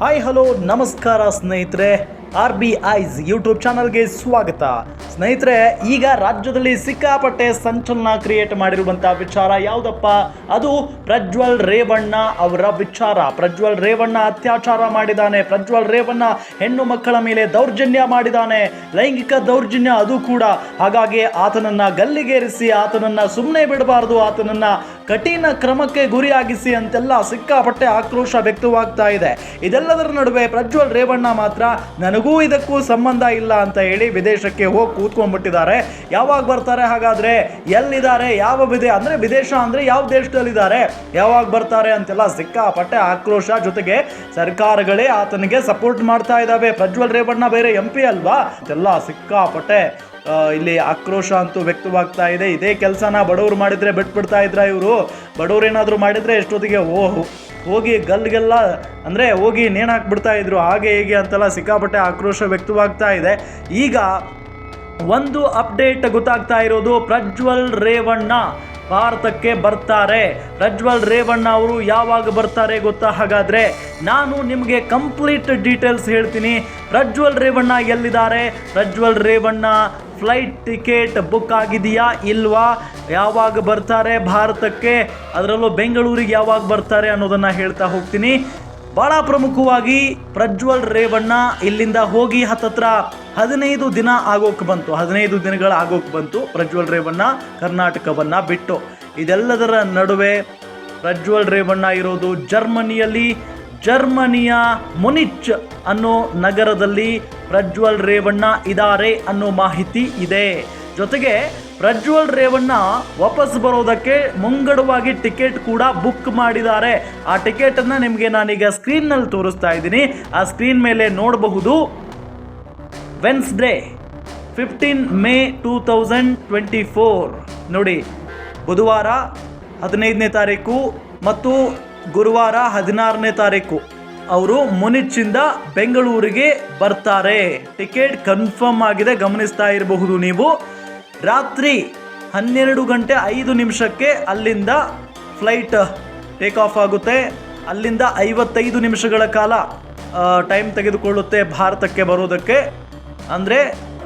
Hi hello ನಮಸ್ಕಾರ ಸ್ನೇಹಿತರೆ. R B ice YouTube ಚಾನಲ್ಗೆ ಸ್ವಾಗತ. ಸ್ನೇಹಿತರೆ, ಈಗ ರಾಜ್ಯದಲ್ಲಿ ಸಿಕ್ಕಾಪಟ್ಟೆ ಸಂಚಲನ ಕ್ರಿಯೇಟ್ ಮಾಡಿರುವಂಥ ವಿಚಾರ ಯಾವುದಪ್ಪ? ಅದು ಪ್ರಜ್ವಲ್ ರೇವಣ್ಣ ಅವರ ವಿಚಾರ. ಪ್ರಜ್ವಲ್ ರೇವಣ್ಣ ಅತ್ಯಾಚಾರ ಮಾಡಿದ್ದಾನೆ. ಪ್ರಜ್ವಲ್ ರೇವಣ್ಣ ಹೆಣ್ಣು ಮಕ್ಕಳ ಮೇಲೆ ದೌರ್ಜನ್ಯ ಮಾಡಿದ್ದಾನೆ. ಲೈಂಗಿಕ ದೌರ್ಜನ್ಯ ಅದು ಕೂಡ. ಹಾಗಾಗಿ ಆತನನ್ನ ಗಲ್ಲಿಗೇರಿಸಿ ಆತನನ್ನ ಸುಮ್ಮನೆ ಬಿಡಬಾರದು. ಆತನನ್ನ ಕಠಿಣ ಕ್ರಮಕ್ಕೆ ಗುರಿಯಾಗಿಸಿ ಅಂತೆಲ್ಲ ಸಿಕ್ಕಾಪಟ್ಟೆ ಆಕ್ರೋಶ ವ್ಯಕ್ತವಾಗ್ತಾ ಇದೆ. ಇದೆಲ್ಲದರ ನಡುವೆ ಪ್ರಜ್ವಲ್ ರೇವಣ್ಣ ಮಾತ್ರ, ನನಗೂ ಇದಕ್ಕೂ ಸಂಬಂಧ ಇಲ್ಲ ಅಂತ ಹೇಳಿ ವಿದೇಶಕ್ಕೆ ಹೋಗಿ ಕೂತ್ಕೊಂಡ್ಬಿಟ್ಟಿದ್ದಾರೆ. ಯಾವಾಗ ಬರ್ತಾರೆ ಹಾಗಾದ್ರೆ? ಎಲ್ಲಿದ್ದಾರೆ? ಯಾವ ವಿದೇ, ಅಂದ್ರೆ ವಿದೇಶ ಅಂದ್ರೆ ಯಾವ ದೇಶದಲ್ಲಿದ್ದಾರೆ? ಯಾವಾಗ ಬರ್ತಾರೆ ಅಂತೆಲ್ಲ ಸಿಕ್ಕಾಪಟ್ಟೆ ಆಕ್ರೋಶ ಜೊತೆಗೆ ಸರ್ಕಾರಗಳೇ ಆತನಿಗೆ ಸಪೋರ್ಟ್ ಮಾಡ್ತಾ ಇದ್ದಾವೆ. ಪ್ರಜ್ವಲ್ ರೇವಣ್ಣ ಬೇರೆ ಎಂ ಪಿ ಅಲ್ವಾ? ಇದೆಲ್ಲ ಸಿಕ್ಕಾಪಟ್ಟೆ ಇಲ್ಲಿ ಆಕ್ರೋಶ ಅಂತೂ ವ್ಯಕ್ತವಾಗ್ತಾ ಇದೆ. ಇದೇ ಕೆಲಸನ ಬಡವರು ಮಾಡಿದರೆ ಬಿಟ್ಬಿಡ್ತಾ ಇದ್ರ ಇವರು. ಬಡವರು ಏನಾದರೂ ಮಾಡಿದರೆ ಎಷ್ಟೊತ್ತಿಗೆ ಓ, ಹೋಗಿ ಗಲ್ಗೆಲ್ಲ, ಅಂದರೆ ಹೋಗಿ ನೇಣಾಕ್ಬಿಡ್ತಾ ಇದ್ರು. ಹಾಗೆ ಹೀಗೆ ಅಂತೆಲ್ಲ ಸಿಕ್ಕಾಪಟ್ಟೆ ಆಕ್ರೋಶ ವ್ಯಕ್ತವಾಗ್ತಾ ಇದೆ. ಈಗ ಒಂದು ಅಪ್ಡೇಟ್ ಗೊತ್ತಾಗ್ತಾ ಇರೋದು ಪ್ರಜ್ವಲ್ ರೇವಣ್ಣ ಭಾರತಕ್ಕೆ ಬರ್ತಾರೆ. ಪ್ರಜ್ವಲ್ ರೇವಣ್ಣ ಅವರು ಯಾವಾಗ ಬರ್ತಾರೆ ಗೊತ್ತಾ? ಹಾಗಾದರೆ ನಾನು ನಿಮಗೆ ಕಂಪ್ಲೀಟ್ ಡೀಟೇಲ್ಸ್ ಹೇಳ್ತೀನಿ. ಪ್ರಜ್ವಲ್ ರೇವಣ್ಣ ಎಲ್ಲಿದ್ದಾರೆ? Prajwal Revanna flight ticket book ಆಗಿದೆಯಾ ಇಲ್ವಾ? ಯಾವಾಗ ಬರ್ತಾರೆ ಭಾರತಕ್ಕೆ? ಅದರಲ್ಲೂ ಬೆಂಗಳೂರಿಗೆ ಯಾವಾಗ ಬರ್ತಾರೆ ಅನ್ನೋದನ್ನು ಹೇಳ್ತಾ ಹೋಗ್ತೀನಿ. ಭಾಳ ಪ್ರಮುಖವಾಗಿ ಪ್ರಜ್ವಲ್ ರೇವಣ್ಣ ಇಲ್ಲಿಂದ ಹೋಗಿ ಹತ್ತತ್ರ ಹದಿನೈದು ದಿನ ಆಗೋಕೆ ಬಂತು. ಹದಿನೈದು ದಿನಗಳ ಆಗೋಕೆ ಬಂತು ಪ್ರಜ್ವಲ್ ರೇವಣ್ಣ ಕರ್ನಾಟಕವನ್ನು ಬಿಟ್ಟು. ಇದೆಲ್ಲದರ ನಡುವೆ ಪ್ರಜ್ವಲ್ ರೇವಣ್ಣ ಇರೋದು ಜರ್ಮನಿಯಲ್ಲಿ ಜರ್ಮನಿಯ ಮುನಿಚ್ ಅನ್ನೋ ನಗರದಲ್ಲಿ ಪ್ರಜ್ವಲ್ ರೇವಣ್ಣ ಇದ್ದಾರೆ ಅನ್ನೋ ಮಾಹಿತಿ ಇದೆ. ಜೊತೆಗೆ ಪ್ರಜ್ವಲ್ ರೇವಣ್ಣ ವಾಪಸ್ ಬರೋದಕ್ಕೆ ಮುಂಗಡವಾಗಿ ಟಿಕೆಟ್ ಕೂಡ ಬುಕ್ ಮಾಡಿದ್ದಾರೆ. ಆ ಟಿಕೆಟ್ ಅನ್ನ ನಿಮಗೆ ನಾನೀಗ ಸ್ಕ್ರೀನ್ನಲ್ಲಿ ತೋರಿಸ್ತಾ ಇದ್ದೀನಿ. ಆ ಸ್ಕ್ರೀನ್ ಮೇಲೆ ನೋಡಬಹುದು. Wednesday, fifteen May two thousand twenty four. ನೋಡಿ, ಬುಧವಾರ ಹದಿನೈದನೇ ತಾರೀಕು ಮತ್ತು ಗುರುವಾರ ಹದಿನಾರನೇ ತಾರೀಕು. ಅವರು ಮುನಿಚ್ಚಿಂದ ಬೆಂಗಳೂರಿಗೆ ಬರ್ತಾರೆ. ಟಿಕೆಟ್ ಕನ್ಫರ್ಮ್ ಆಗಿದೆ, ಗಮನಿಸ್ತಾ ಇರಬಹುದು ನೀವು. ರಾತ್ರಿ ಹನ್ನೆರಡು ಗಂಟೆ ಐದು ನಿಮಿಷಕ್ಕೆ ಅಲ್ಲಿಂದ ಫ್ಲೈಟ್ ಟೇಕ್ ಆಫ್ ಆಗುತ್ತೆ. ಅಲ್ಲಿಂದ ಐವತ್ತೈದು ನಿಮಿಷಗಳ ಕಾಲ ಟೈಮ್ ತೆಗೆದುಕೊಳ್ಳುತ್ತೆ ಭಾರತಕ್ಕೆ ಬರೋದಕ್ಕೆ. ಅಂದರೆ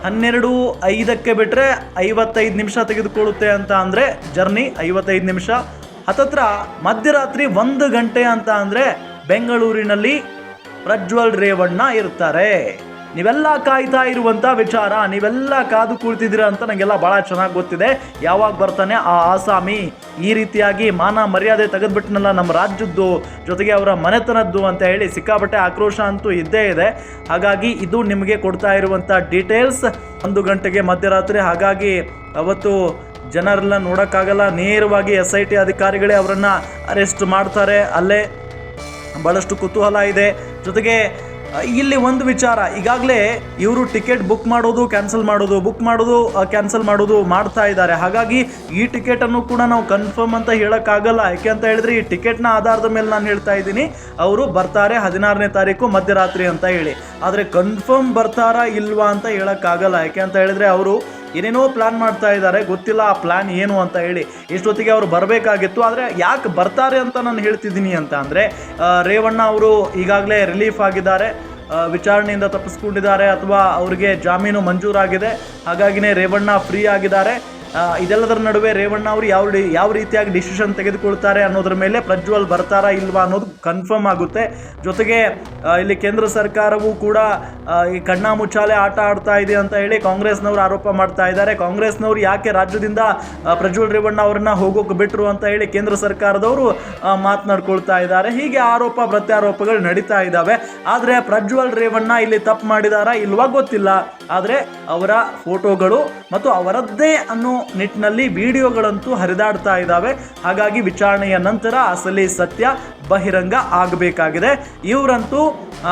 ಹನ್ನೆರಡು ಐದಕ್ಕೆ ಬಿಟ್ಟರೆ ಐವತ್ತೈದು ನಿಮಿಷ ತೆಗೆದುಕೊಳ್ಳುತ್ತೆ ಅಂತ ಅಂದರೆ ಜರ್ನಿ ಐವತ್ತೈದು ನಿಮಿಷ. ಹತ್ತತ್ರ ಮಧ್ಯರಾತ್ರಿ ಒಂದು ಗಂಟೆ ಅಂತ ಅಂದರೆ ಬೆಂಗಳೂರಿನಲ್ಲಿ ಪ್ರಜ್ವಲ್ ರೇವಣ್ಣ ಇರ್ತಾರೆ. ನೀವೆಲ್ಲ ಕಾಯ್ತಾ ಇರುವಂಥ ವಿಚಾರ, ನೀವೆಲ್ಲ ಕಾದು ಕುಳಿತಿದ್ದೀರ ಅಂತ ನನಗೆಲ್ಲ ಭಾಳ ಚೆನ್ನಾಗಿ ಗೊತ್ತಿದೆ. ಯಾವಾಗ ಬರ್ತಾನೆ ಆ ಆಸಾಮಿ? ಈ ರೀತಿಯಾಗಿ ಮಾನ ಮರ್ಯಾದೆ ತೆಗೆದುಬಿಟ್ಟನಲ್ಲ ನಮ್ಮ ರಾಜ್ಯದ್ದು, ಜೊತೆಗೆ ಅವರ ಮನೆತನದ್ದು ಅಂತ ಹೇಳಿ ಸಿಕ್ಕಾಪಟ್ಟೆ ಆಕ್ರೋಶ ಅಂತೂ ಇದ್ದೇ ಇದೆ. ಹಾಗಾಗಿ ಇದು ನಿಮಗೆ ಕೊಡ್ತಾ ಇರುವಂಥ ಡೀಟೇಲ್ಸ್. ಒಂದು ಗಂಟೆಗೆ ಮಧ್ಯರಾತ್ರಿ, ಹಾಗಾಗಿ ಅವತ್ತು ಜನರೆಲ್ಲ ನೋಡೋಕ್ಕಾಗಲ್ಲ. ನೇರವಾಗಿ ಎಸ್ ಐ ಟಿ ಅಧಿಕಾರಿಗಳೇ ಅವರನ್ನು ಅರೆಸ್ಟ್ ಮಾಡ್ತಾರೆ. ಅಲ್ಲೇ ಭಾಳಷ್ಟು ಕುತೂಹಲ ಇದೆ. ಜೊತೆಗೆ ಇಲ್ಲಿ ಒಂದು ವಿಚಾರ, ಈಗಾಗಲೇ ಇವರು ಟಿಕೆಟ್ ಬುಕ್ ಮಾಡೋದು, ಕ್ಯಾನ್ಸಲ್ ಮಾಡೋದು, ಬುಕ್ ಮಾಡೋದು ಕ್ಯಾನ್ಸಲ್ ಮಾಡೋದು ಮಾಡ್ತಾ ಇದ್ದಾರೆ. ಹಾಗಾಗಿ ಈ ಟಿಕೆಟನ್ನು ಕೂಡ ನಾವು ಕನ್ಫರ್ಮ್ ಅಂತ ಹೇಳೋಕ್ಕಾಗಲ್ಲ. ಯಾಕೆ ಅಂತ ಹೇಳಿದ್ರೆ, ಈ ಟಿಕೆಟ್ನ ಆಧಾರದ ಮೇಲೆ ನಾನು ಹೇಳ್ತಾ ಇದ್ದೀನಿ, ಅವರು ಬರ್ತಾರೆ ಹದಿನಾರನೇ ತಾರೀಕು ಮಧ್ಯರಾತ್ರಿ ಅಂತ ಹೇಳಿ. ಆದರೆ ಕನ್ಫರ್ಮ್ ಬರ್ತಾರಾ ಇಲ್ವಾ ಅಂತ ಹೇಳೋಕ್ಕಾಗಲ್ಲ. ಯಾಕೆ ಅಂತ ಹೇಳಿದ್ರೆ, ಅವರು ಏನೇನೋ ಪ್ಲಾನ್ ಮಾಡ್ತಾ ಇದ್ದಾರೆ, ಗೊತ್ತಿಲ್ಲ ಆ ಪ್ಲಾನ್ ಏನು ಅಂತ ಹೇಳಿ ಇಷ್ಟೊತ್ತಿಗೆ ಅವರು ಬರಬೇಕಾಗಿತ್ತು. ಆದರೆ ಯಾಕೆ ಬರ್ತಾರೆ ಅಂತ ನಾನು ಹೇಳ್ತಿದ್ದೀನಿ ಅಂತ ಅಂದರೆ ರೇವಣ್ಣ ಅವರು ಈಗಾಗಲೇ ರಿಲೀಫ್ ಆಗಿದ್ದಾರೆ. ವಿಚಾರಣೆಯಿಂದ ತಪ್ಪಿಸ್ಕೊಂಡಿದ್ದಾರೆ ಅಥವಾ ಅವರಿಗೆ ಜಾಮೀನು ಮಂಜೂರಾಗಿದೆ. ಹಾಗಾಗಿನೇ ರೇವಣ್ಣ ಫ್ರೀ ಆಗಿದ್ದಾರೆ. ಇದೆಲ್ಲದರ ನಡುವೆ ರೇವಣ್ಣ ಅವರು ಯಾವ ಯಾವ ರೀತಿಯಾಗಿ ಡಿಸಿಷನ್ ತೆಗೆದುಕೊಳ್ತಾರೆ ಅನ್ನೋದ್ರ ಮೇಲೆ ಪ್ರಜ್ವಲ್ ಬರ್ತಾರಾ ಇಲ್ವಾ ಅನ್ನೋದು ಕನ್ಫರ್ಮ್ ಆಗುತ್ತೆ. ಜೊತೆಗೆ ಇಲ್ಲಿ ಕೇಂದ್ರ ಸರ್ಕಾರವು ಕೂಡ ಈ ಕಣ್ಣಾಮುಚ್ಚಾಲೆ ಆಟ ಆಡ್ತಾ ಇದೆ ಅಂತ ಹೇಳಿ ಕಾಂಗ್ರೆಸ್ನವರು ಆರೋಪ ಮಾಡ್ತಾ ಇದ್ದಾರೆ. ಕಾಂಗ್ರೆಸ್ನವರು ಯಾಕೆ ರಾಜ್ಯದಿಂದ ಪ್ರಜ್ವಲ್ ರೇವಣ್ಣ ಅವರನ್ನ ಹೋಗೋಕೆ ಬಿಟ್ರು ಅಂತ ಹೇಳಿ ಕೇಂದ್ರ ಸರ್ಕಾರದವರು ಮಾತನಾಡ್ಕೊಳ್ತಾ ಇದ್ದಾರೆ. ಹೀಗೆ ಆರೋಪ, ಪ್ರತ್ಯಾರೋಪಗಳು ನಡೀತಾ ಇದ್ದಾವೆ. ಆದರೆ ಪ್ರಜ್ವಲ್ ರೇವಣ್ಣ ಇಲ್ಲಿ ತಪ್ಪು ಮಾಡಿದಾರಾ ಇಲ್ವಾ ಗೊತ್ತಿಲ್ಲ. ಆದರೆ ಅವರ ಫೋಟೋಗಳು ಮತ್ತು ಅವರದ್ದೇ ಅನ್ನೋ ನಿಟ್ಟಿನಲ್ಲಿ ವಿಡಿಯೋಗಳಂತೂ ಹರಿದಾಡ್ತಾ ಇದ್ದಾವೆ ಹಾಗಾಗಿ ವಿಚಾರಣೆಯ ನಂತರ ಅಸಲಿ ಸತ್ಯ ಬಹಿರಂಗ ಆಗಬೇಕಾಗಿದೆ. ಇವರಂತೂ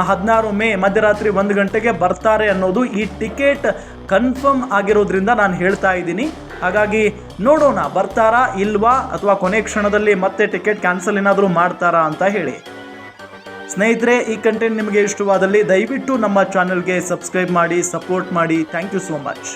ಹದಿನಾರು ಮೇ ಮಧ್ಯರಾತ್ರಿ ಒಂದು ಗಂಟೆಗೆ ಬರ್ತಾರೆ ಅನ್ನೋದು ಈ ಟಿಕೆಟ್ ಕನ್ಫರ್ಮ್ ಆಗಿರೋದ್ರಿಂದ ನಾನು ಹೇಳ್ತಾ ಇದ್ದೀನಿ. ಹಾಗಾಗಿ ನೋಡೋಣ, ಬರ್ತಾರಾ ಇಲ್ವಾ ಅಥವಾ ಕೊನೆ ಕ್ಷಣದಲ್ಲಿ ಮತ್ತೆ ಟಿಕೆಟ್ ಕ್ಯಾನ್ಸಲ್ ಏನಾದರೂ ಮಾಡ್ತಾರಾ ಅಂತ ಹೇಳಿ. ಸ್ನೇಹಿತರೆ, ಈ ಕಂಟೆಂಟ್ ನಿಮಗೆ ಇಷ್ಟವಾದಲ್ಲಿ ದಯವಿಟ್ಟು ನಮ್ಮ ಚಾನೆಲ್ಗೆ ಸಬ್ಸ್ಕ್ರೈಬ್ ಮಾಡಿ, ಸಪೋರ್ಟ್ ಮಾಡಿ. Thank you so much.